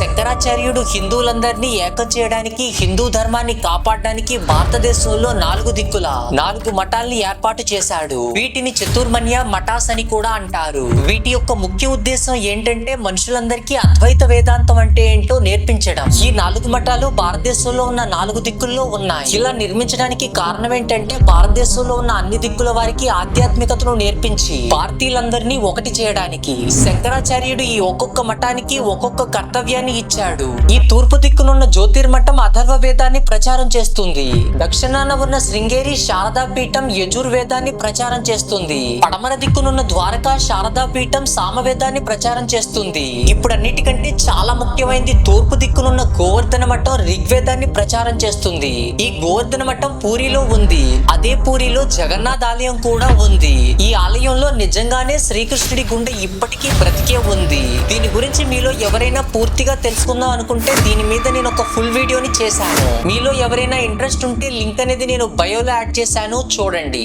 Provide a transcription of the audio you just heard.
శంకరాచార్యుడు హిందువులందరినీ ఏకం చేయడానికి హిందూ ధర్మాన్ని కాపాడడానికి భారతదేశంలో నాలుగు దిక్కుల నాలుగు మఠాల్ని ఏర్పాటు చేశాడు. వీటిని చతుర్మన్య మఠాస్ అని కూడా అంటారు. వీటి యొక్క ముఖ్య ఉద్దేశం ఏంటంటే మనుషులందరికీ అద్వైత వేదాంతం అంటే ఏంటో నేర్పించడం. ఈ నాలుగు మఠాలు భారతదేశంలో ఉన్న నాలుగు దిక్కుల్లో ఉన్నాయి. ఇలా నిర్మించడానికి కారణం ఏంటంటే భారతదేశంలో ఉన్న అన్ని దిక్కుల వారికి ఆధ్యాత్మికతను నేర్పించి భారతీయులందరినీ ఒకటి చేయడానికి. శంకరాచార్యుడు ఈ ఒక్కొక్క మఠానికి ఒక్కొక్క కర్తవ్యాన్ని ఇచ్చాడు. ఈ తూర్పు దిక్కునున్న జ్యోతిర్మఠం అథర్వ వేదాన్ని ప్రచారం చేస్తుంది. దక్షిణాన ఉన్న శృంగేరి శారదా పీఠం యజుర్వేదాన్ని ప్రచారం చేస్తుంది. పడమర దిక్కునున్న ద్వారకా శారదా పీఠం సామవేదాన్ని ప్రచారం చేస్తుంది. ఇప్పుడు అన్నిటికంటే చాలా ముఖ్యమైనది తూర్పు దిక్కునున్న గోవర్ధన మఠం ఋగ్వేదాన్ని ప్రచారం చేస్తుంది. ఈ గోవర్ధన మఠం పూరిలో ఉంది. అదే పూరిలో జగన్నాథ్ ఆలయం కూడా ఉంది. ఈ ఆలయంలో నిజంగానే శ్రీకృష్ణుడి గుండె ఇప్పటికీ బ్రతికే ఉంది. దీని గురించి మీలో ఎవరైనా పూర్తిగా తెలుసుకుందాం అనుకుంటే దీని మీద నేను ఒక ఫుల్ వీడియోని చేశాను. మీలో ఎవరైనా ఇంట్రెస్ట్ ఉంటే లింక్ అనేది నేను బయోలో యాడ్ చేశాను. చూడండి.